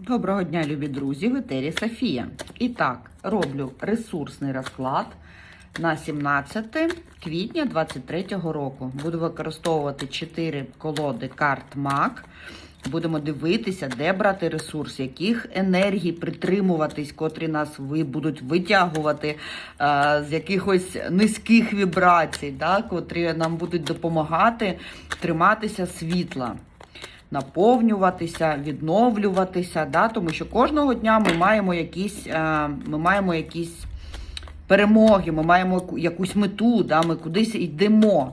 Доброго дня, любі друзі! В етері Софія. І так, роблю ресурсний розклад на 17 квітня 2023 року. Буду використовувати 4 колоди карт MAC. Будемо дивитися, де брати ресурс, яких енергій притримуватись, котрі нас будуть витягувати е, з якихось низьких вібрацій, да, котрі нам будуть допомагати триматися світла наповнюватися, відновлюватися, да? тому що кожного дня ми маємо якісь, е, ми маємо якісь перемоги, ми маємо якусь мету, да? ми кудись йдемо.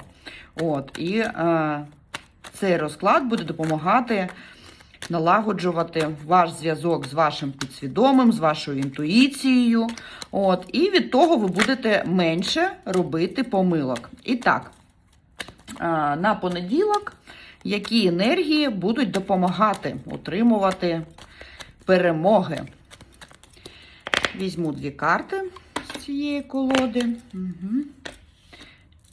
От, І е, цей розклад буде допомагати налагоджувати ваш зв'язок з вашим підсвідомим, з вашою інтуїцією. От, І від того ви будете менше робити помилок. І так, е, на понеділок які енергії будуть допомагати утримувати перемоги. Візьму дві карти з цієї колоди. Угу.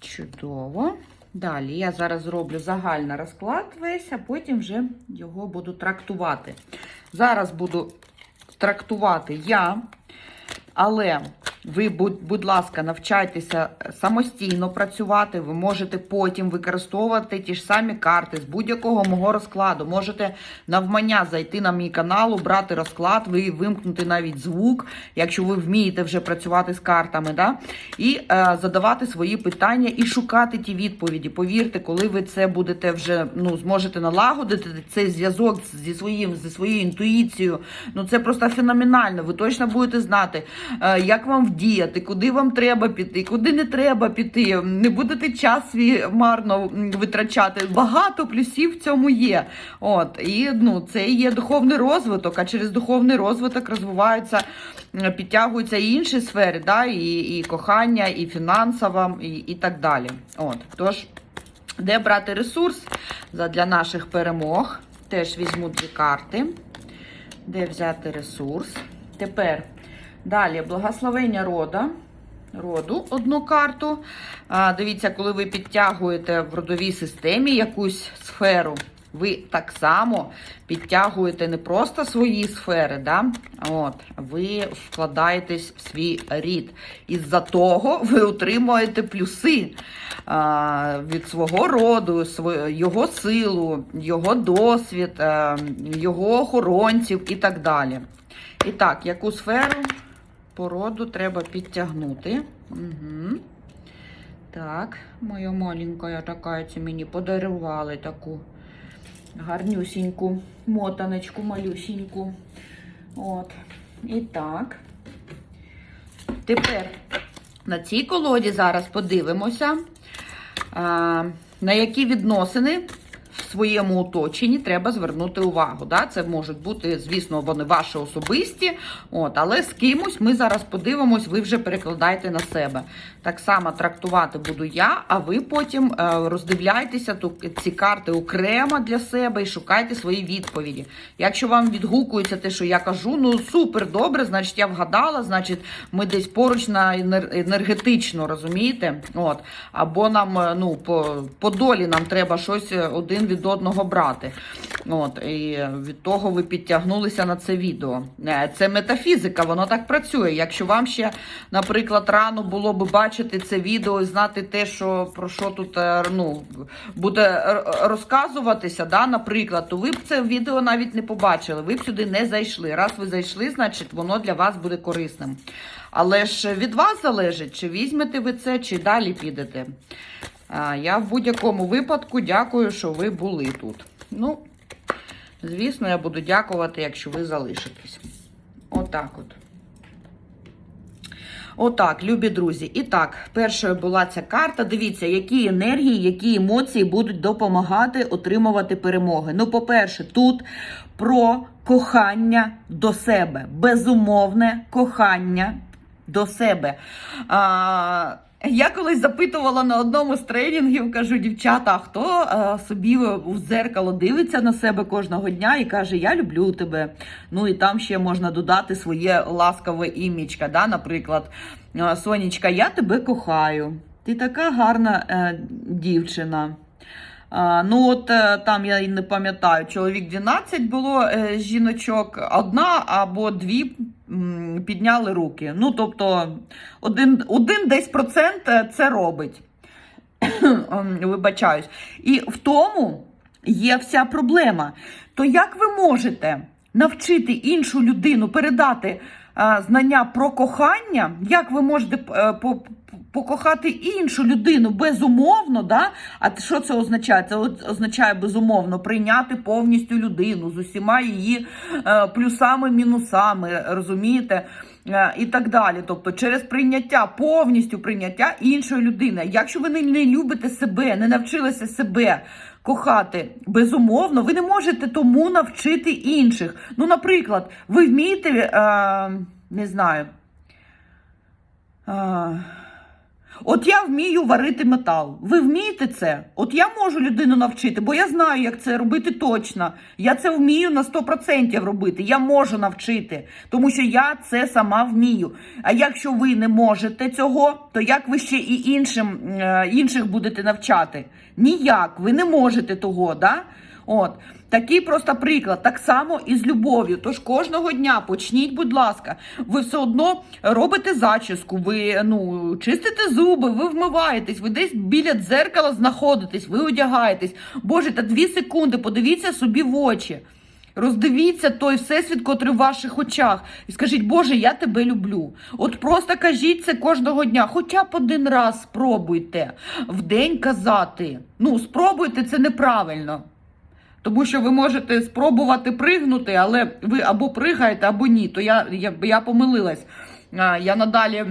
Чудово. Далі я зараз зроблю загальний розклад весь, а потім вже його буду трактувати. Зараз буду трактувати я, але ви, будь, будь ласка, навчайтеся самостійно працювати. Ви можете потім використовувати ті ж самі карти з будь-якого мого розкладу. Можете навмання зайти на мій канал, брати розклад, ви вимкнути навіть звук, якщо ви вмієте вже працювати з картами, да? і е, задавати свої питання і шукати ті відповіді. Повірте, коли ви це будете вже ну, зможете налагодити цей зв'язок зі своїм зі своєю інтуїцією. Ну це просто феноменально. Ви точно будете знати, е, як вам вдіяти, куди вам треба піти, куди не треба піти. Не будете час свій марно витрачати. Багато плюсів в цьому є. От і ну це є духовний розвиток. А через духовний розвиток розвиваються, підтягуються і інші сфери, да, і, і кохання, і фінансова, і, і так далі. От тож. Де брати ресурс для наших перемог? Теж візьму дві карти. Де взяти ресурс? Тепер далі благословення рода. Роду одну карту. А, дивіться, коли ви підтягуєте в родовій системі якусь сферу, ви так само підтягуєте не просто свої сфери, да? От, ви вкладаєтесь в свій рід. Із-за того ви отримуєте плюси а, від свого роду, його силу, його досвід, а, його охоронців і так далі. І так, яку сферу породу треба підтягнути? Угу. Так, моя маленька така, це мені подарували таку гарнюсіньку мотаночку, малюсіньку. От. І так. Тепер на цій колоді зараз подивимося, на які відносини в своєму оточенні треба звернути увагу. Да? Це можуть бути, звісно, вони ваші особисті, от, але з кимось ми зараз подивимось, ви вже перекладаєте на себе. Так само трактувати буду я, а ви потім е, роздивляйтеся ці карти окремо для себе і шукайте свої відповіді. Якщо вам відгукується те, що я кажу, ну супер добре, значить я вгадала, значить ми десь поруч на енергетично, розумієте? От. Або нам е, ну, по, по долі нам треба щось е, один від одного брати. От. І від того ви підтягнулися на це відео. Е, Це метафізика, воно так працює. Якщо вам ще, наприклад, рано було би бачити це відео і знати те, що про що тут е, ну, буде розказуватися, да, наприклад, то ви б це відео навіть не побачили, ви б сюди не зайшли. Раз ви зайшли, значить воно для вас буде корисним. Але ж від вас залежить, чи візьмете ви це, чи далі підете. Я в будь-якому випадку дякую, що ви були тут. Ну, звісно, я буду дякувати, якщо ви залишитесь. Отак от. Отак, любі друзі. І так, першою була ця карта. Дивіться, які енергії, які емоції будуть допомагати отримувати перемоги. Ну, по-перше, тут про кохання до себе, безумовне кохання до себе. А, я колись запитувала на одному з тренінгів, кажу, дівчата, хто а, собі в зеркало дивиться на себе кожного дня і каже, я люблю тебе. Ну і там ще можна додати своє ласкаве імічка. Да? Наприклад, Сонечка, я тебе кохаю. Ти така гарна е, дівчина. Ну, от е, там я і не пам'ятаю, чоловік 12 було е, жіночок, одна або дві підняли руки. Ну, тобто, один, один десь процент е, це робить. Ем, Вибачаюсь. І в тому є вся проблема. То як ви можете навчити іншу людину передати знання про кохання? Як ви можете е, по- по- покохати іншу людину безумовно? Да? А що це означає? Це означає безумовно прийняти повністю людину з усіма її е, плюсами, мінусами, розумієте? Е, І так далі. Тобто, через прийняття, повністю прийняття іншої людини. Якщо ви не любите себе, не навчилися себе кохати безумовно, ви не можете тому навчити інших. Ну, наприклад, ви вмієте, е, не знаю. Е, От я вмію варити метал. Ви вмієте це? От я можу людину навчити, бо я знаю, як це робити точно. Я це вмію на 100% робити. Я можу навчити, тому що я це сама вмію. А якщо ви не можете цього, то як ви ще і іншим, е, інших будете навчати? Ніяк, ви не можете того, да? От такий просто приклад. Так само і з любов'ю. Тож кожного дня почніть, будь ласка, ви все одно робите зачіску, ви ну чистите зуби, ви вмиваєтесь, ви десь біля дзеркала знаходитесь, ви одягаєтесь. Боже, та дві секунди, подивіться собі в очі. Роздивіться той всесвіт, котрий в ваших очах, і скажіть, Боже, я тебе люблю. От просто кажіть це кожного дня, хоча б один раз спробуйте в день казати. Ну, спробуйте, це неправильно. Тому що ви можете спробувати пригнути, але ви або пригаєте, або ні. То я, я, я помилилась. Я надалі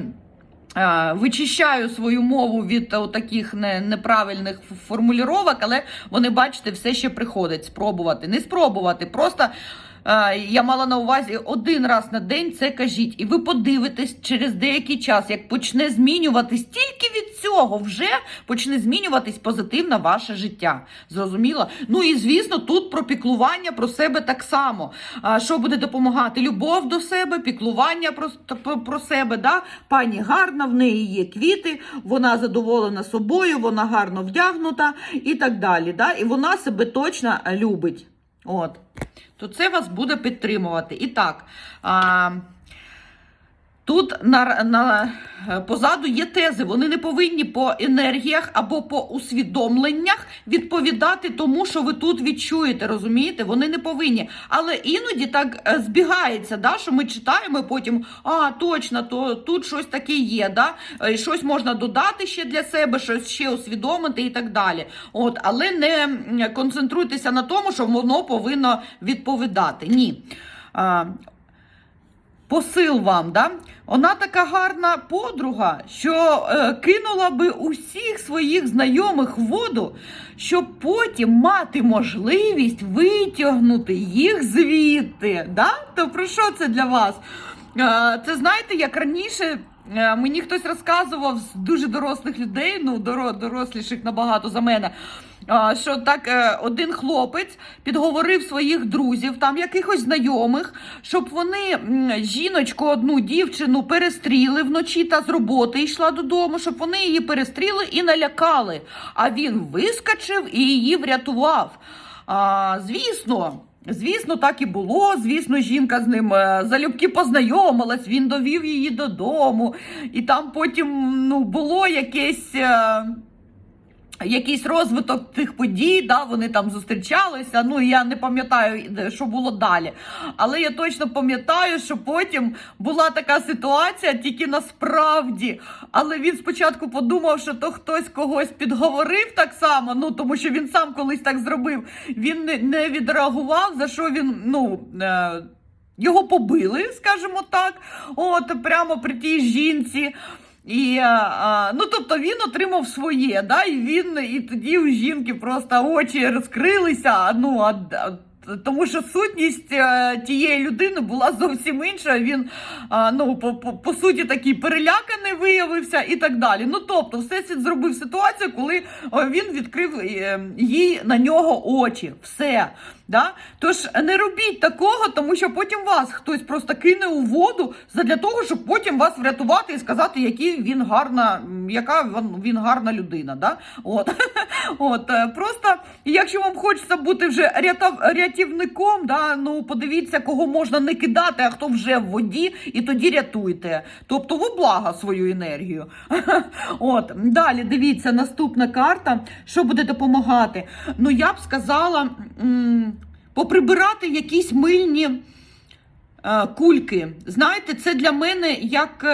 вичищаю свою мову від таких неправильних формулювок, але вони, бачите, все ще приходить спробувати. Не спробувати, просто. Я мала на увазі один раз на день це кажіть, і ви подивитесь через деякий час, як почне змінюватись тільки від цього, вже почне змінюватись позитивно ваше життя. Зрозуміло? Ну і звісно, тут про піклування про себе так само. Що буде допомагати? Любов до себе, піклування про, про себе. Да? Пані гарна, в неї є квіти, вона задоволена собою, вона гарно вдягнута і так далі. Да? І вона себе точно любить. От. То це вас буде підтримувати. І так. Тут на, на, е, позаду є тези. Вони не повинні по енергіях або по усвідомленнях відповідати тому, що ви тут відчуєте. Розумієте? Вони не повинні. Але іноді так е, збігається, да, що ми читаємо і потім, а точно, то тут щось таке є. Да? Е, Щось можна додати ще для себе, щось ще усвідомити і так далі. От, але не концентруйтеся на тому, що воно повинно відповідати. Ні. Посил вам, да? Вона така гарна подруга, що е, кинула би усіх своїх знайомих в воду, щоб потім мати можливість витягнути їх звідти. Да? То про що це для вас? Е, це знаєте, як раніше. е, Мені хтось розказував з дуже дорослих людей, ну доро- доросліших набагато за мене. Що так е, один хлопець підговорив своїх друзів, там якихось знайомих, щоб вони жіночку, одну дівчину перестріли вночі та з роботи йшла додому, щоб вони її перестріли і налякали. А він вискочив і її врятував. А, звісно. Звісно, так і було. Звісно, жінка з ним е, залюбки познайомилась, він довів її додому, і там потім ну, було якесь. Якийсь розвиток тих подій, да, вони там зустрічалися. Ну я не пам'ятаю, що було далі. Але я точно пам'ятаю, що потім була така ситуація, тільки насправді. Але він спочатку подумав, що то хтось когось підговорив так само. Ну тому що він сам колись так зробив. Він не, не відреагував, за що він ну. Е- його побили, скажімо так, от прямо при тій жінці. І, а, ну, тобто він отримав своє, да, і він, і тоді у жінки просто очі розкрилися. Ну, а, тому що сутність е, тієї людини була зовсім інша. Він, ну, по, по, по суті, такий переляканий виявився і так далі. Ну, тобто, всесвіт зробив ситуацію, коли е, він відкрив е, їй на нього очі. Все. Да? Тож не робіть такого, тому що потім вас хтось просто кине у воду для того, щоб потім вас врятувати і сказати, який він гарна, яка він- гарна людина. Да? От. От, е, просто, якщо вам хочеться бути вже рятав- рятівником, да, ну подивіться, кого можна не кидати, а хто вже в воді, і тоді рятуйте. Тобто в блага свою енергію. От, далі дивіться, наступна карта. Що буде допомагати? Ну, я б сказала, м, поприбирати якісь мильні е, кульки. Знаєте, це для мене як.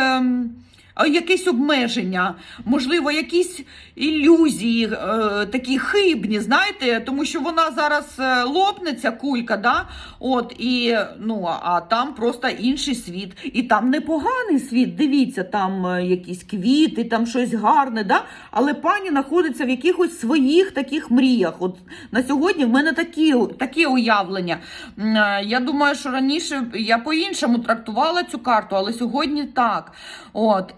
А, Якесь обмеження, можливо, якісь ілюзії, е, такі хибні, знаєте, тому що вона зараз е, лопнеться, кулька, да? От, і, ну, а там просто інший світ. І там непоганий світ. Дивіться, там е, якісь квіти, там щось гарне, да? але пані знаходиться в якихось своїх таких мріях. От на сьогодні в мене такі, такі уявлення. Е, Я думаю, що раніше я по-іншому трактувала цю карту, але сьогодні так. От,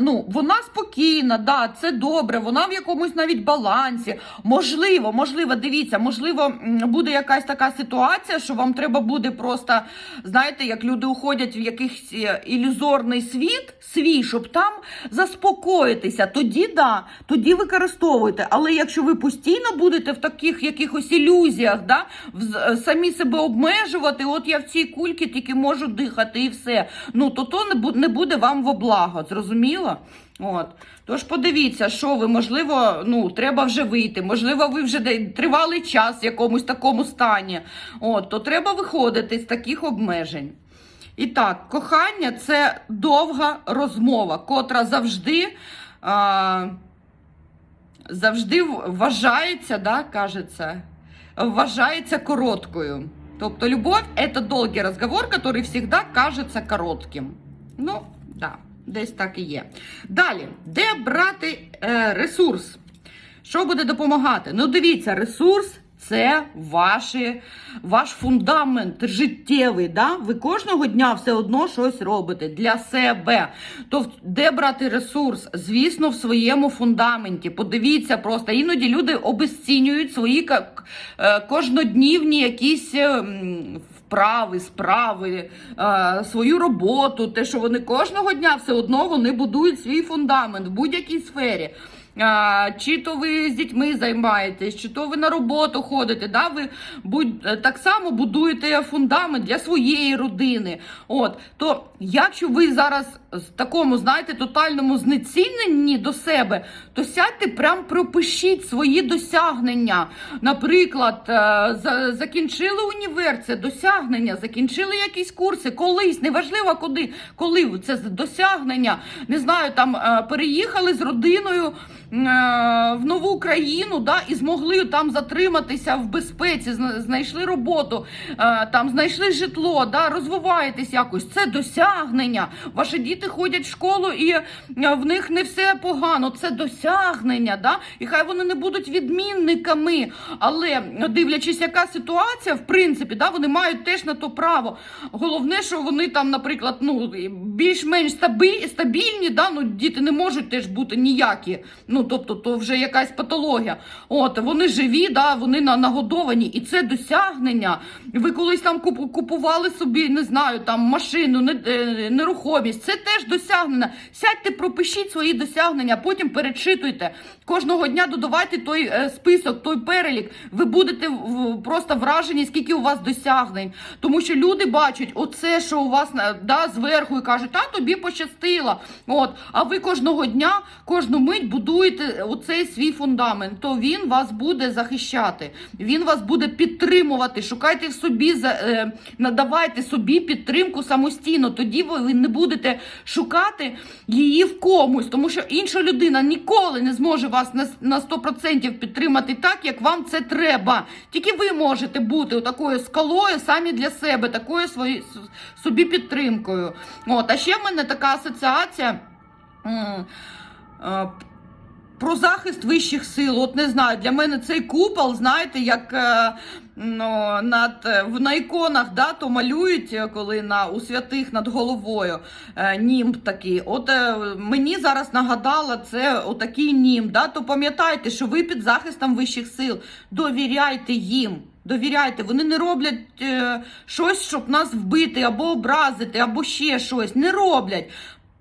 ну, вона спокійна, да, це добре, вона в якомусь навіть балансі. Можливо, можливо, дивіться, можливо, буде якась така ситуація, що вам треба буде просто, знаєте, як люди уходять в якийсь е, ілюзорний світ, свій, щоб там заспокоїтися. Тоді да, тоді використовуйте. Але якщо ви постійно будете в таких якихось ілюзіях, да, в- самі себе обмежувати, от я в цій кульці тільки можу дихати і все. Ну, то то не буде вам во благо, зрозуміло? От. Тож подивіться, що ви, можливо, ну, треба вже вийти, можливо, ви вже тривалий час в якомусь такому стані. От, то треба виходити з таких обмежень. І так, кохання це довга розмова, котра завжди. А, завжди вважається, да, кажеться, вважається короткою. Тобто любов це довгий розговор, який завжди кажеться коротким. Ну, да, десь так і є. Далі, де брати е, ресурс? Що буде допомагати? Ну, дивіться, ресурс це ваші, ваш фундамент життєвий. Да? Ви кожного дня все одно щось робите для себе. То де брати ресурс? Звісно, в своєму фундаменті. Подивіться просто. Іноді люди обесцінюють свої е, кожноднівні якісь. Е, Вправи, справи, е, свою роботу, те, що вони кожного дня все одно вони будують свій фундамент в будь-якій сфері. А, чи то ви з дітьми займаєтесь, чи то ви на роботу ходите, да? ви будь, е, так само будуєте фундамент для своєї родини. От, то якщо ви зараз в такому, знаєте, тотальному знеціненні до себе, то сядьте, прям пропишіть свої досягнення. Наприклад, е, закінчили універ, це досягнення, закінчили якісь курси, колись, неважливо куди, коли це досягнення. Не знаю, там е, переїхали з родиною е, в нову країну, да, і змогли там затриматися в безпеці, знайшли роботу, там знайшли житло, да, розвиваєтесь якось. Це досягнення. Ваші діти ходять в школу і е, в них не все погано. Це досягнення. Да? І хай вони не будуть відмінниками. Але дивлячись, яка ситуація, в принципі, да, вони мають теж на то право. Головне, що вони там, наприклад, ну більш-менш стабільні, да, ну діти не можуть теж бути ніякі. Ну, тобто, то вже якась патологія. От вони живі, да, вони нагодовані, і це досягнення. Ви колись там купували собі, не знаю, там машину, не- е, нерухомість. Це теж досягнення. Сядьте, пропишіть свої досягнення, потім перечитуйте. Кожного дня додавайте той е, список, той перелік. Ви будете просто вражені, скільки у вас досягнень. Тому що люди бачать оце, що у вас да, зверху, і кажуть, а тобі пощастило. От, а ви кожного дня, кожну мить будуєте оцей свій фундамент. То він вас буде захищати, він вас буде підтримувати. Шукайте в собі, е, надавайте собі підтримку самостійно. Тоді ви не будете шукати її в комусь, тому що інша людина ніколи не зможе вас на, на 100% підтримати так, як вам це треба. Тільки ви можете бути такою скалою самі для себе, такою свої, собі підтримкою. От, а ще в мене така асоціація. Про захист вищих сил, от не знаю, для мене цей купол, знаєте, як е, ну, над, е, на іконах да, то малюють, е, коли на, у святих над головою німб такий. От мені зараз нагадала це отакий німб. Да, то пам'ятайте, що ви під захистом вищих сил, довіряйте їм. Довіряйте, вони не роблять щось, щоб нас вбити або образити, або ще щось. Не роблять.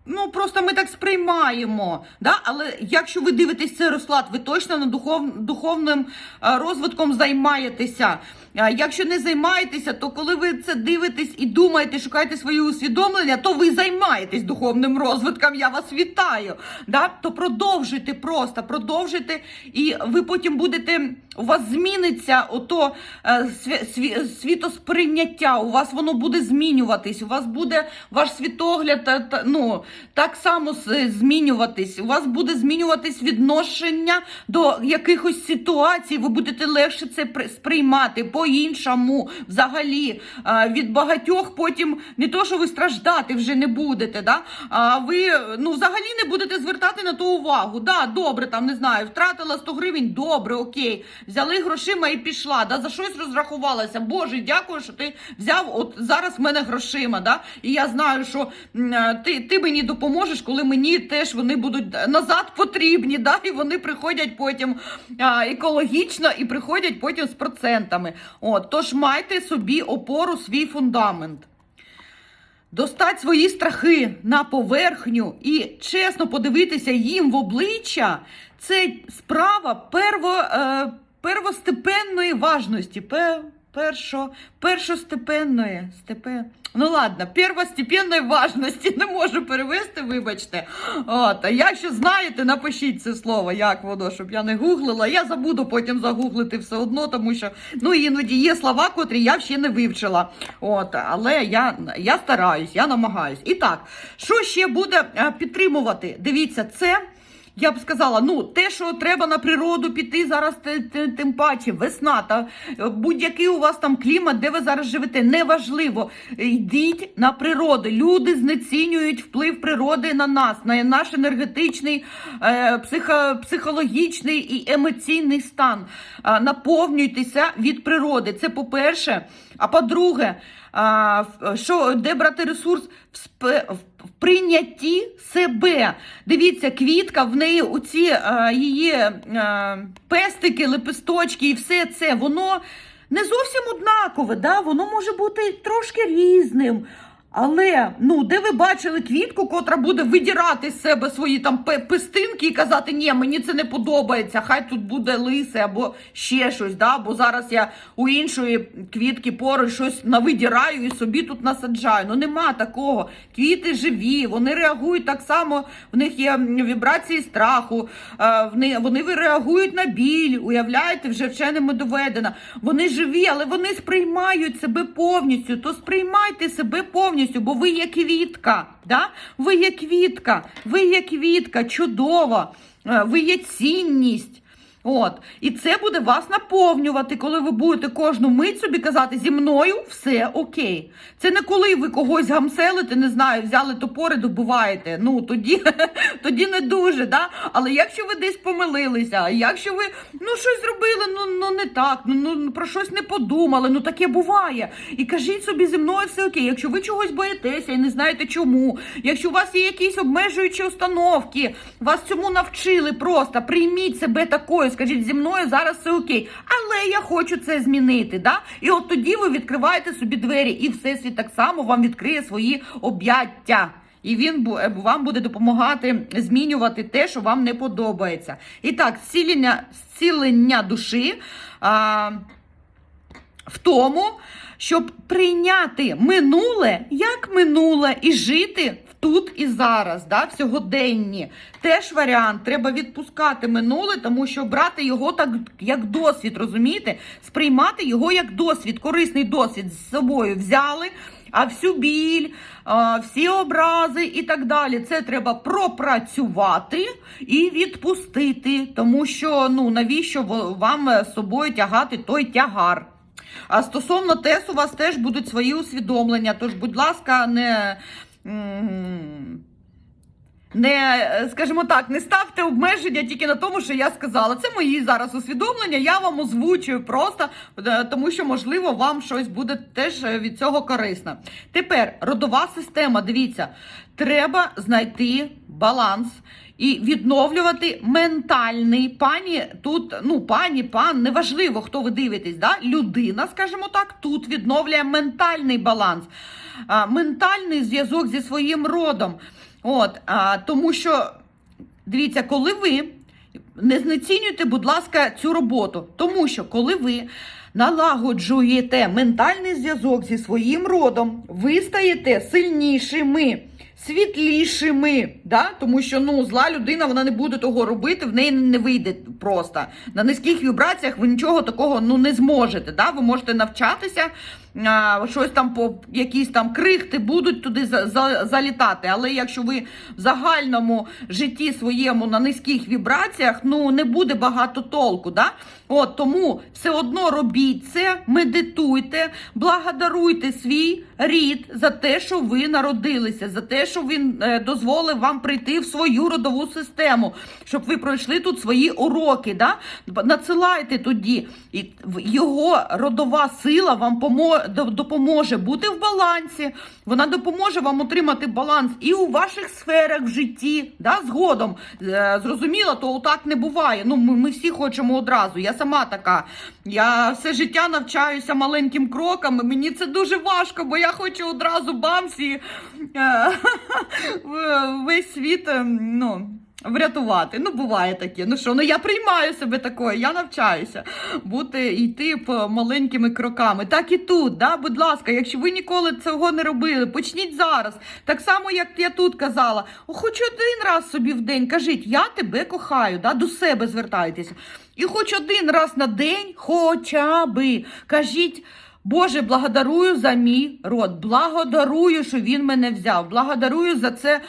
Ну, просто ми так сприймаємо. Да? Але якщо ви дивитесь цей розклад, ви точно на духов, духовним е, розвитком займаєтеся. Якщо не займаєтеся, то коли ви це дивитесь і думаєте, шукаєте свої усвідомлення, то ви займаєтесь духовним розвитком. Я вас вітаю. Да? То продовжуйте просто, продовжуйте, і ви потім будете. У вас зміниться ото е, сві, сві, світосприйняття. У вас воно буде змінюватись. У вас буде ваш світогляд ну, так само змінюватись. У вас буде змінюватись відношення до якихось ситуацій. Ви будете легше це при- сприймати по-іншому. Взагалі Е, від багатьох потім не то, що ви страждати вже не будете. Да? А ви ну, взагалі не будете звертати на то увагу. Да, добре, там не знаю, втратила 100 гривень, добре, окей. Взяли грошима і пішла. Да? За щось розрахувалася. Боже, дякую, що ти взяв от зараз в мене грошима. Да? І я знаю, що е, ти, ти мені допоможеш, коли мені теж вони будуть назад потрібні. Да? І вони приходять потім екологічно і приходять потім з процентами. От, тож майте собі опору, свій фундамент. Достать свої страхи на поверхню і чесно подивитися їм в обличчя це справа перво, е, первостепенної важності. Пе, першо, першостепенної степен. Ну ладно, первостепенної важності не можу перевести, вибачте. От, а якщо знаєте, напишіть це слово, як воно, щоб я не гуглила. Я забуду потім загуглити все одно, тому що ну іноді є слова, котрі я ще не вивчила. От, але я, я стараюсь, я намагаюсь. І так, що ще буде е, підтримувати? Дивіться, це. Я б сказала, ну те, що треба на природу піти зараз, тим паче, весна та будь-який у вас там клімат, де ви зараз живете, неважливо. Йдіть на природу. Люди знецінюють вплив природи на нас, на наш енергетичний, е, психо, психологічний і емоційний стан. Наповнюйтеся від природи. Це по-перше. А по-друге, що де брати ресурс в прийнятті себе. Дивіться, квітка в неї у ці е, її е, пестики, лепесточки і все це, воно не зовсім однакове, да? воно може бути трошки різним. Але ну, де ви бачили квітку, котра буде видірати з себе свої там пе- пестинки і казати, ні, мені це не подобається, хай тут буде лисе або ще щось. Да? Бо зараз я у іншої квітки поруч щось навидіраю і собі тут насаджаю. Ну нема такого. Квіти живі, вони реагують так само, в них є вібрації страху, е, вони, вони реагують на біль, уявляєте, вже вченими доведено. Вони живі, але вони сприймають себе повністю. То сприймайте себе повністю, бо ви є квітка. Да? Ви є квітка, ви є квітка, чудова, е, ви є цінність. От, і це буде вас наповнювати, коли ви будете кожну мить собі казати, зі мною все окей. Це не коли ви когось гамселите, не знаю, взяли топори, добуваєте. Ну тоді, тоді не дуже. Да? Але якщо ви десь помилилися, якщо ви ну щось зробили, ну, ну не так, ну, ну про щось не подумали, ну таке буває. І кажіть собі, зі мною все окей. Якщо ви чогось боїтеся і не знаєте чому, якщо у вас є якісь обмежуючі установки, вас цьому навчили просто, прийміть себе такою, скажіть, зі мною зараз все окей. Але я хочу це змінити. Да? І от тоді ви відкриваєте собі двері, і всесвіт так само вам відкриє свої об'яття. І він е, вам буде допомагати змінювати те, що вам не подобається. І так, зцілення, зцілення душі. А, в тому, щоб прийняти минуле як минуле і жити тут і зараз, да, сьогоденні. Теж варіант. Треба відпускати минуле, тому що брати його так як досвід, розумієте? Сприймати його як досвід, корисний досвід з собою взяли. А всю біль, всі образи і так далі. Це треба пропрацювати і відпустити, тому що ну навіщо вам з собою тягати той тягар? А стосовно ТЕС, у вас теж будуть свої усвідомлення. Тож, будь ласка, не. Не, скажімо так, не ставте обмеження тільки на тому, що я сказала. Це мої зараз усвідомлення. Я вам озвучую просто, е, тому що, можливо, вам щось буде теж е, від цього корисно. Тепер родова система. Дивіться, треба знайти баланс і відновлювати ментальний пані. Тут, ну, пані, пан, неважливо, хто ви дивитесь, да? людина, скажімо так, тут відновлює ментальний баланс, ментальний зв'язок зі своїм родом. От, а, тому що, дивіться, коли ви не знецінюйте, будь ласка, цю роботу, тому що коли ви налагоджуєте ментальний зв'язок зі своїм родом, ви стаєте сильнішими, світлішими. Да? Тому що ну, зла людина вона не буде того робити, в неї не вийде просто. На низьких вібраціях ви нічого такого ну, не зможете. Да? Ви можете навчатися. А, Щось там по якісь там крихти будуть туди за, за, залітати. Але якщо ви в загальному житті своєму на низьких вібраціях, ну не буде багато толку. Да? От тому все одно робіть це, медитуйте, благодаруйте свій рід за те, що ви народилися, за те, що він е, дозволив вам прийти в свою родову систему, щоб ви пройшли тут свої уроки. Да? Надсилайте тоді, і його родова сила вам помо- до- допоможе бути в балансі. Вона допоможе вам отримати баланс і у ваших сферах в житті. Да? Згодом Е, зрозуміло, то так не буває. Ну ми, ми всі хочемо одразу. Я сама така. Я все життя навчаюся маленьким крокам. і Мені це дуже важко, бо я хочу одразу бамсі е, весь світ. е, Ну. Врятувати. Ну, буває таке. Ну що, ну я приймаю себе такою, я навчаюся бути йти по маленькими кроками. Так і тут, да, будь ласка, якщо ви ніколи цього не робили, почніть зараз. Так само, як я тут казала, хоч один раз собі в день кажіть, я тебе кохаю, да, до себе звертайтеся. І хоч один раз на день, хоча би кажіть. Боже, благодарую за мій род, благодарую, що він мене взяв, благодарую за це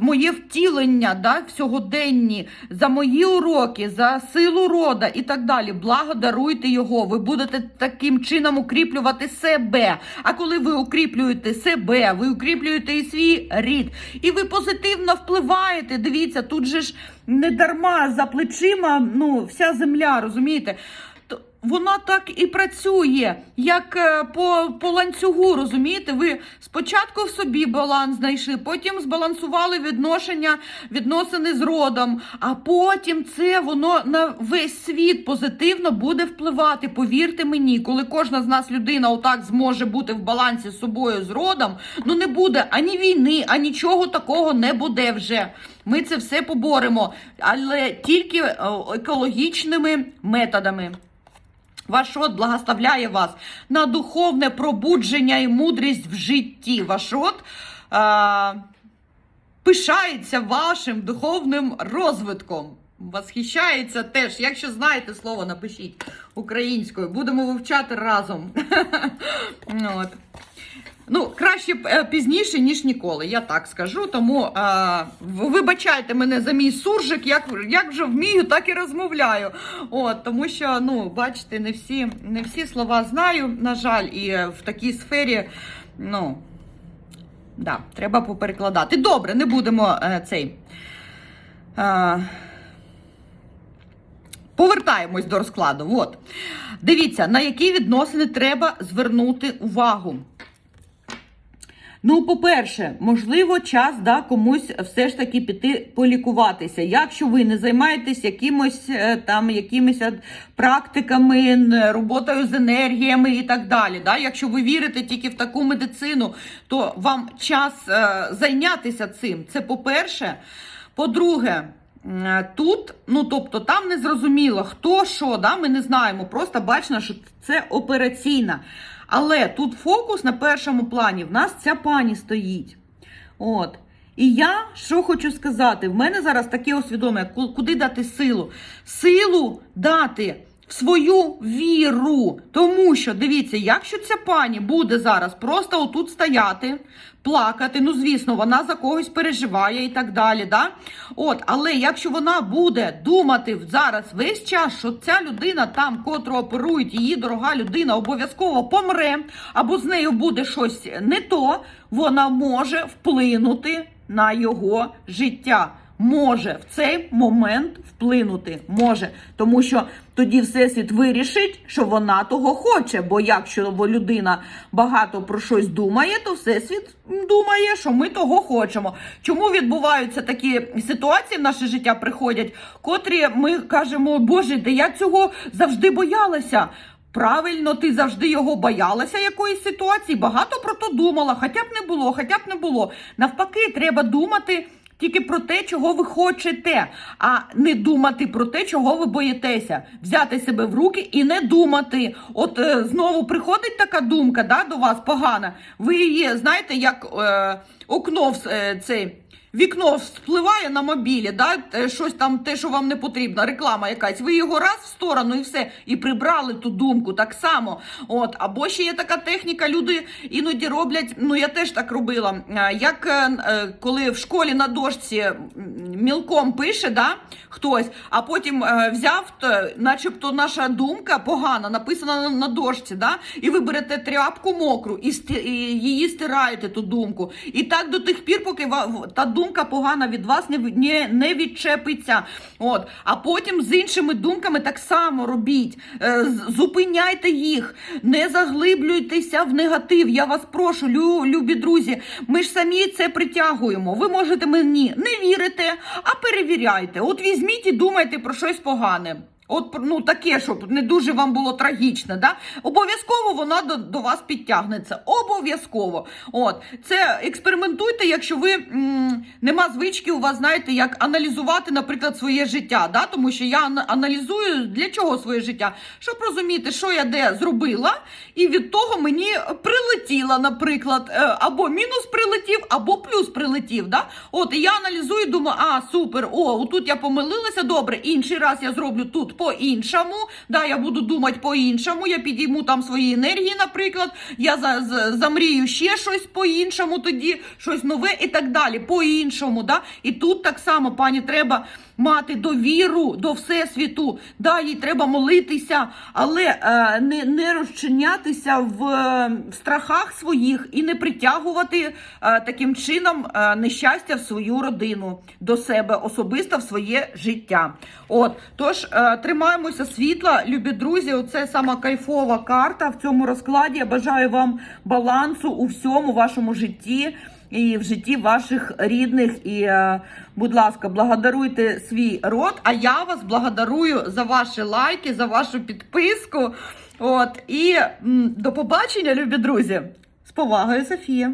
моє втілення да, в сьогоденні, за мої уроки, за силу рода і так далі. Благодаруйте його. Ви будете таким чином укріплювати себе. А коли ви укріплюєте себе, ви укріплюєте і свій рід, і ви позитивно впливаєте. Дивіться, тут же ж не дарма за плечима ну, вся земля, розумієте? Вона так і працює, як е, по, по ланцюгу, розумієте? Ви спочатку в собі баланс знайшли, потім збалансували відношення, відносини з родом, а потім це воно на весь світ позитивно буде впливати. Повірте мені, коли кожна з нас людина отак зможе бути в балансі з собою з родом, ну не буде ані війни, ані нічого такого не буде вже. Ми це все поборемо, але тільки е, екологічними методами. Ваш род благословляє вас на духовне пробудження і мудрість в житті. Ваш род а, пишається вашим духовним розвитком. Восхищається теж. Якщо знаєте слово, напишіть українською. Будемо вивчати разом. Ну, От. Ну, краще е, пізніше, ніж ніколи, я так скажу. Тому е, вибачайте мене за мій суржик, як, як вже вмію, так і розмовляю. От, тому що, ну, бачите, не всі, не всі слова знаю, на жаль, і в такій сфері, ну, да, треба поперекладати. Добре, не будемо е, цей. Е, Повертаємось до розкладу. От. Дивіться, на які відносини треба звернути увагу. Ну, по-перше, можливо, час да, комусь все ж таки піти полікуватися. Якщо ви не займаєтесь якимось е, там якимись практиками, роботою з енергіями і так далі. Да? Якщо ви вірите тільки в таку медицину, то вам час е, зайнятися цим. Це по-перше. По-друге, тут, ну тобто, там не зрозуміло, хто що, да? ми не знаємо. Просто бачно, що це операційна. Але тут фокус на першому плані. В нас ця пані стоїть. От. І я що хочу сказати: в мене зараз таке усвідомлення, куди дати силу? Силу дати свою віру. Тому що, дивіться, якщо ця пані буде зараз просто отут стояти, плакати, ну звісно, вона за когось переживає і так далі. Да? От, але якщо вона буде думати зараз весь час, що ця людина там, котру оперують, її дорога людина обов'язково помре, або з нею буде щось не то, вона може вплинути на його життя. Може в цей момент вплинути. Може, тому що тоді всесвіт вирішить, що вона того хоче. Бо якщо людина багато про щось думає, то всесвіт думає, що ми того хочемо. Чому відбуваються такі ситуації в наше життя приходять, котрі ми кажемо, Боже, де я цього завжди боялася. Правильно, ти завжди його боялася якоїсь ситуації, багато про то думала, хоча б не було, хоча б не було. Навпаки, треба думати тільки про те, чого ви хочете, а не думати про те, чого ви боїтеся. Взяти себе в руки і не думати. От е, знову приходить така думка да, до вас погана. Ви її знаєте, як е, окно в е, цей. Вікно вспливає на мобілі, да? те, щось там, те, що вам не потрібно, реклама якась. Ви його раз в сторону і все, і прибрали ту думку так само. От, або ще є така техніка, люди іноді роблять. Ну я теж так робила. е, Як е, е, коли в школі на дошці мілком пише, да, хтось, а потім е, взяв, то, начебто наша думка погана, написана на, дошці, да, і ви берете тряпку мокру і, її стираєте ту думку. І так до тих пір, поки та думка погана від вас не, не, не відчепиться. От. А потім з іншими думками так само робіть. Е, зупиняйте їх, не заглиблюйтеся в негатив. Я вас прошу, лю, любі друзі. Ми ж самі це притягуємо. Ви можете мені не вірити, а перевіряйте. От візьміть і думайте про щось погане. От ну таке, щоб не дуже вам було трагічно, да? Обов'язково вона до, до вас підтягнеться. Обов'язково. От це експериментуйте, якщо ви м, нема звички у вас, знаєте, як аналізувати, наприклад, своє життя. Да? Тому що я аналізую для чого своє життя, щоб розуміти, що я де зробила, і від того мені прилетіло, наприклад, е, або мінус прилетів, або плюс прилетів. Да? От і я аналізую, думаю, а супер, о, тут я помилилася, добре, інший раз я зроблю тут по-іншому. Да, я буду думати по-іншому, я підійму там свої енергії, наприклад, я за, за, замрію ще щось по-іншому, тоді щось нове і так далі, по-іншому. Да? І тут так само, пані, треба мати довіру до Всесвіту. Да, їй треба молитися, але е, не, не розчинятися в, е, в страхах своїх і не притягувати е, таким чином е, нещастя в свою родину до себе, особисто в своє життя. От, тож е, тримаємося світла, любі друзі. Оце сама кайфова карта в цьому розкладі. Я бажаю вам балансу у всьому вашому житті і в житті ваших рідних. І, е, будь ласка, благодаруйте свій род. А я вас благодарую за ваші лайки, за вашу підписку. От і до побачення, любі друзі. З повагою, Софія.